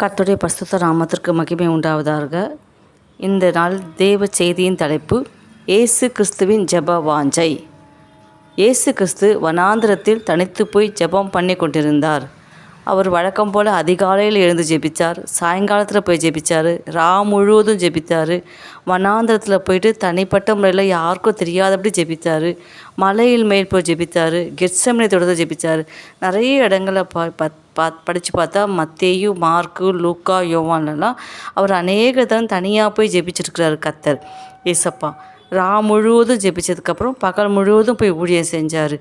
கர்த்துடைய பரிசுத்த நாமத்திற்கு மகிமை உண்டாவதாக. இந்த நாள் தேவ செய்தியின் தலைப்பு இயேசு கிறிஸ்துவின் ஜெப வாஞ்சை. இயேசு கிறிஸ்து வனாந்திரத்தில் தனித்து போய் ஜெபம் பண்ணி கொண்டிருந்தார். அவர் வழக்கம் போல் அதிகாலையில் எழுந்து ஜெபித்தார் சாயங்காலத்தில் போய் ஜெபித்தார் ரா முழுவதும் ஜெபித்தார். வனாந்திரத்தில் போயிட்டு தனிப்பட்ட முறையில் யாருக்கும் தெரியாதபடி ஜெபித்தார். மலையில் மேல் போய் ஜெபித்தார் கெட்சமனை தொடர்ந்து ஜெபித்தார் நிறைய இடங்களில் பா பத் பா படித்து பார்த்தா மத்தேயு மார்க்கு லூக்கா யோவான்லாம் அவர் அநேக தரம் தனியாக போய் ஜெபிச்சிருக்கிறார் கத்தர் ஏசப்பா ரா முழுவதும் ஜெபிச்சதுக்கப்புறம் பகல் முழுவதும் போய் ஊழியம் செஞ்சார்.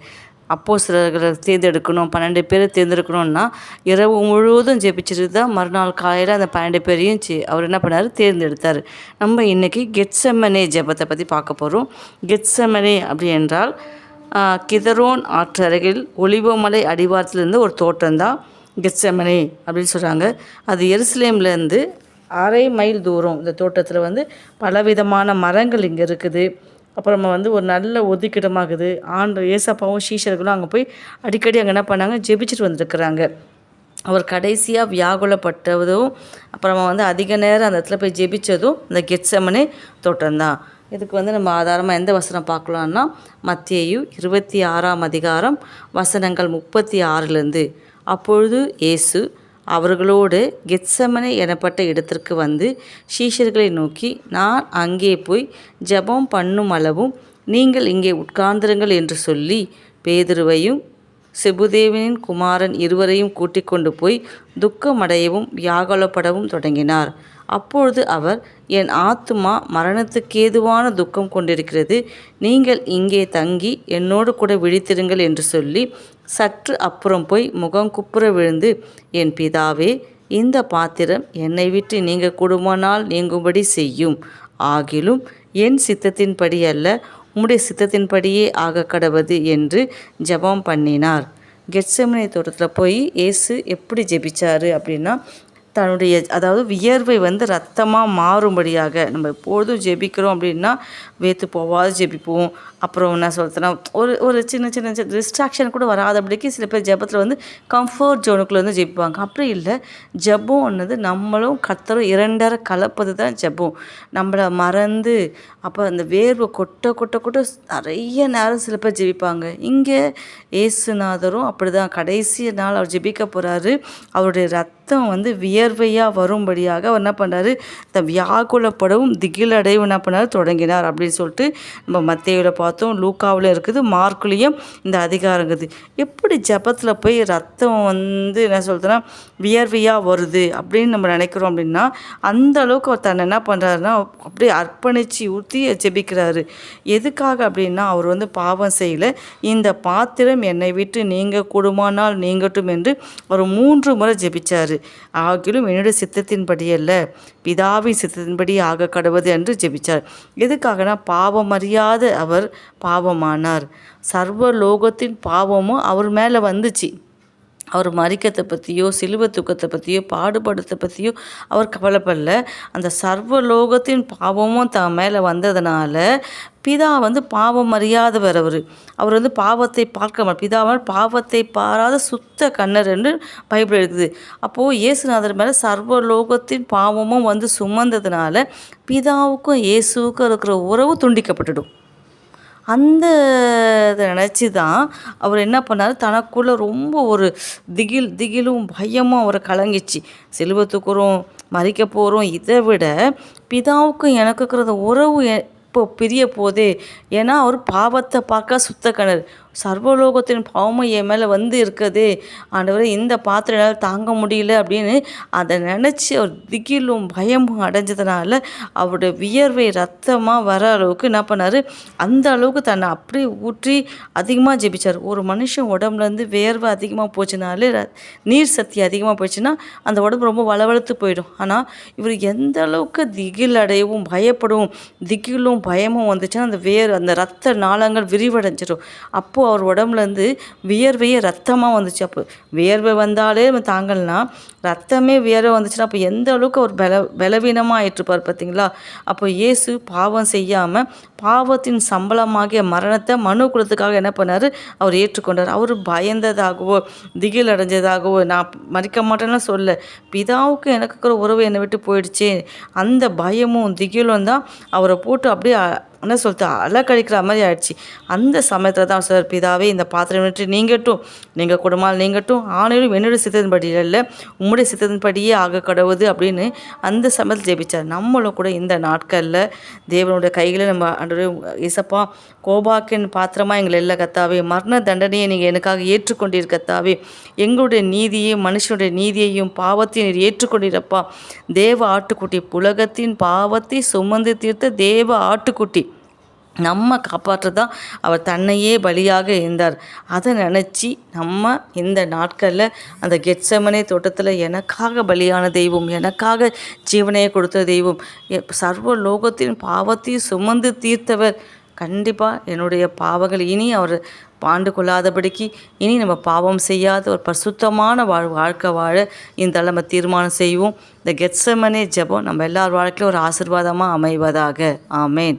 அப்போ சிலர்களை தேர்ந்தெடுக்கணும் பன்னெண்டு பேரை தேர்ந்தெடுக்கணும்னா இரவு முழுவதும் ஜெபிச்சுட்டு தான் மறுநாள் காலையில் அந்த பன்னெண்டு பேரையும் சே அவர் என்ன பண்ணார்? தேர்ந்தெடுத்தார். நம்ம இன்றைக்கி கெட்சமனே ஜெபத்தை பற்றி பார்க்க போகிறோம் கெட்சமனே அப்படி என்றால் ஆஹ், கிதரோன் ஆற்றருகில் ஒளிவமலை அடிவாரத்திலிருந்து ஒரு தோட்டம் தான் கெட்செமனே அப்படின்னு சொல்கிறாங்க அது எருசலேம்லேருந்து அரை மைல் தூரம். இந்த தோட்டத்தில் வந்து பலவிதமான மரங்கள் இங்கே இருக்குது. அப்புறமா வந்து ஒரு நல்ல ஒதுக்கிடமாகுது. ஆண்டு ஏசப்பாவும் சீஷர்களும் அங்கே போய் அடிக்கடி அங்கே என்ன பண்ணாங்க? ஜெபிச்சுட்டு வந்திருக்கிறாங்க. அவர் கடைசியாக வியாகுலப்பட்டதும் அப்புறமா வந்து அதிக நேரம் அந்த இடத்துல போய் ஜெபிச்சதும் இந்த கெட்சமனே தோட்டம்தான் இதுக்கு வந்து நம்ம ஆதாரமாக எந்த வசனம் பார்க்கலான்னா மத்தியையும் இருபத்தி ஆறாம் அதிகாரம் வசனங்கள் முப்பத்தி ஆறுலேருந்து அப்பொழுது இயேசு அவர்களோடு கெத்சமனை எனப்பட்ட இடத்திற்கு வந்து சீஷர்களை நோக்கி நான் அங்கே போய் ஜெபம் பண்ணும் அளவும் நீங்கள் இங்கே உட்கார்ந்திருங்கள் என்று சொல்லி பேதுருவையும் செபுதேவனின் குமாரன் இருவரையும் கூட்டிக் கொண்டு போய் துக்கமடையவும் வியாகுலப்படவும் தொடங்கினார். அப்பொழுது அவர் என் ஆத்துமா மரணத்துக்கேதுவான துக்கம் கொண்டிருக்கிறது. நீங்கள் இங்கே தங்கி என்னோடு கூட விழித்திருங்கள் என்று சொல்லி சற்று அப்புறம் போய் முகம் குப்புற விழுந்து என் பிதாவே இந்த பாத்திரம் என்னை விட்டு நீங்க கூடுமானால் நீங்கும்படி செய்யும். ஆகிலும் என் சித்தத்தின்படி அல்ல உம்முடைய சித்தத்தின்படியே ஆக கடவது என்று ஜபம் பண்ணினார். கெட்சமனை தோட்டத்தில் போய் இயேசு எப்படி ஜெபிச்சாரு அப்படின்னா தன்னுடைய அதாவது வியர்வை வந்து ரத்தமாக மாறும்படியாக நம்ம எப்பொழுதும் ஜெபிக்கிறோம் அப்படின்னா வேத்து போவாது ஜெபிப்போம். அப்புறம் என்ன சொல்கிறதுனா ஒரு ஒரு சின்ன சின்ன டிஸ்ட்ராக்ஷன் கூட வராதபடிக்கு சில பேர் ஜெபத்தில் வந்து கம்ஃபர்ட் ஜோனுக்குள்ளே வந்து ஜெபிப்பாங்க. அப்படி இல்லை. ஜெபம்ன்றது நம்மளும் கத்தரும் இரண்டரை கலப்பது தான் ஜெபம். நம்மளை மறந்து அப்போ அந்த வேர்வை கொட்ட கொட்ட கொட்ட நிறைய நேரம் சில பேர் ஜெபிப்பாங்க. இங்கே ஏசுநாதரும் அப்படி தான் கடைசி நாள் அவர் ஜெபிக்க போகிறாரு அவருடைய ரத்தம் வந்து வியர்வையாக வரும்படியாக அவர் என்ன பண்ணார் இந்த வியாகுலப்படவும் திகிலடையும் என்ன பண்ணார்? தொடங்கினார் அப்படின்னு சொல்லிட்டு நம்ம மத்தியில் பார்த்தோம். லூக்காவில் இருக்குது. மார்க்குலேயும் இந்த அதிகாரங்குது எப்படி ஜெபத்தில் போய் ரத்தம் வந்து என்ன சொல்கிறதுனா வியர்வையாக வருது அப்படின்னு நம்ம நினைக்கிறோம் அப்படின்னா அந்த அளவுக்கு அவர் தன்னை என்ன பண்ணுறாருன்னா அப்படியே அர்ப்பணித்து ஊற்றி ஜெபிக்கிறாரு. எதுக்காக அப்படின்னா அவர் வந்து பாவம் செய்யல. இந்த பாத்திரம் என்னை விட்டு நீங்க கூடுமானால் நீங்கட்டும் என்று ஒரு மூன்று முறை ஜெபிச்சார். ஆகிலும் என்னுடைய சித்தத்தின்படி அல்ல. பிதாவின் சித்தத்தின்படி ஆக கடவுது என்று ஜெபிச்சார். எதுக்காகனா பாவம் அறியாத அவர் பாவமானார். சர்வ லோகத்தின் பாவமும் அவர் மேலே வந்துச்சு. அவர் மறிக்கத்தை பற்றியோ சிலுவை தூக்கத்தை பற்றியோ பாடுபடுத்தை பற்றியோ அவர் கவலைப்படல. அந்த சர்வ லோகத்தின் பாவமும் தான் மேலே வந்ததுனால பிதா வந்து பாவம் அறியாதவர் அவர். அவர் வந்து பாவத்தை பார்க்க மாட்டார். பிதாவால் பாவத்தை பாராத சுத்த கண்ணர் என்று பைபிள் இருக்குது அப்போது இயேசுநாதர் மேலே சர்வ லோகத்தின் பாவமும் வந்து சுமந்ததுனால பிதாவுக்கும் இயேசுவுக்கும் இருக்கிற உறவு துண்டிக்கப்பட்டுடும். அந்த இதை நினச்சி தான் அவர் என்ன பண்ணார்? தனக்குள்ளே ரொம்ப ஒரு திகில் திகிலும் பயமும் அவரை கலங்கிச்சு. செல்வத்துக்குறோம் மறிக்க போகிறோம் இதை விட பிதாவுக்கும் எனக்கு இருக்கிற உறவு இப்போ பிரிய போதே ஏன்னா அவர் பாவத்தை பார்க்க சுத்த கணர் சர்வலோகத்தின் பாவமும் என் மேலே வந்து இருக்கதே. ஆண்டவரே இந்த பாத்திரம் என்னால் தாங்க முடியல அப்படின்னு அதை நினச்சி அவர் திகிலும் பயமும் அடைஞ்சதுனால அவருடைய வியர்வை ரத்தமாக வர அளவுக்கு என்ன பண்ணார்? அந்த அளவுக்கு தன்னை அப்படியே ஊற்றி அதிகமாக ஜெபிச்சார். ஒரு மனுஷன் உடம்புலேருந்து வேர்வை அதிகமாக போச்சுனாலே நீர் சக்தி அதிகமாக போச்சுன்னா அந்த உடம்பு ரொம்ப வளவழுத்து போயிடும். ஆனால் இவர் எந்த அளவுக்கு திகில் அடையவும் பயப்படவும் திகிலும் பயமும் வந்துச்சுன்னா அந்த வேர் அந்த ரத்த நாளங்கள் விரிவடைஞ்சிடும். அப்போது அவர் உடம்புலேருந்து வியர்வையே ரத்தமாக வந்துச்சு. அப்போ வியர்வை வந்தாலே நம்ம ரத்தமே வியர்வை வந்துச்சுன்னா அப்போ எந்த அளவுக்கு அவர் பல பலவீனமாக ஆயிட்டுருப்பார் பார்த்தீங்களா? அப்போ இயேசு பாவம் செய்யாமல் பாவத்தின் சம்பளமாகிய மரணத்தை மனு குலத்துக்காக என்ன பண்ணார்? அவர் ஏற்றுக்கொண்டார். அவர் பயந்ததாகவோ திகில் அடைஞ்சதாகவோ நான் மறிக்க மாட்டேன்னு சொல்ல. பிதாவுக்கு எனக்கு இருக்கிற உறவு என்னை விட்டு போயிடுச்சு. அந்த பயமும் திகிலும் தான் அவரை போட்டு அப்படியே என்ன சொல்லிட்டு அலக்கழிக்கிற மாதிரி ஆயிடுச்சு. அந்த சமயத்தில் தான் சார் பிதாவே இந்த பாத்திரம் விட்டு நீங்கட்டும். நீங்கள் குடும்பம் நீங்கட்டும். ஆணையிலும் என்னுடைய சித்தத்தின்படி இல்லை உம்முடைய சித்தத்தின்படியே ஆக கடவுது அப்படின்னு அந்த சமயத்தில் ஜெபிச்சார். நம்மளும் கூட இந்த நாட்களில் தேவனுடைய கையில் நம்ம அன்று இசப்பா கோபாக்கின் பாத்திரமாக எங்களை இல்லை கத்தாவே மரண தண்டனையை நீங்கள் எனக்காக ஏற்றுக்கொண்டீர் கத்தாவே. எங்களுடைய நீதியையும் மனுஷனுடைய நீதியையும் பாவத்தையும் நீர் ஏற்றுக்கொண்டீரப்பா. தேவ ஆட்டுக்குட்டி புலகத்தின் பாவத்தை சுமந்து தீர்த்த தேவ ஆட்டுக்குட்டி. நம்ம காப்பாற்ற தான் அவர் தன்னையே பலியாக இருந்தார். அதை நினச்சி நம்ம இந்த நாட்களில் அந்த கெட்சமனே தோட்டத்தில் எனக்காக பலியான தெய்வம் எனக்காக ஜீவனையை கொடுத்த தெய்வம் சர்வ லோகத்தின் பாவத்தையும் சுமந்து தீர்த்தவர். கண்டிப்பாக என்னுடைய பாவங்கள் இனி அவர் பாண்டு கொள்ளாதபடிக்கு இனி நம்ம பாவம் செய்யாத ஒரு பரிசுத்தமான வாழ் வாழ்க்கை வாழ இந்த நம்ம தீர்மானம் செய்வோம். இந்த கெட்சமனே ஜெபம் நம்ம எல்லார் வாழ்க்கையிலும் ஒரு ஆசீர்வாதமாக அமைவதாக. ஆமேன்.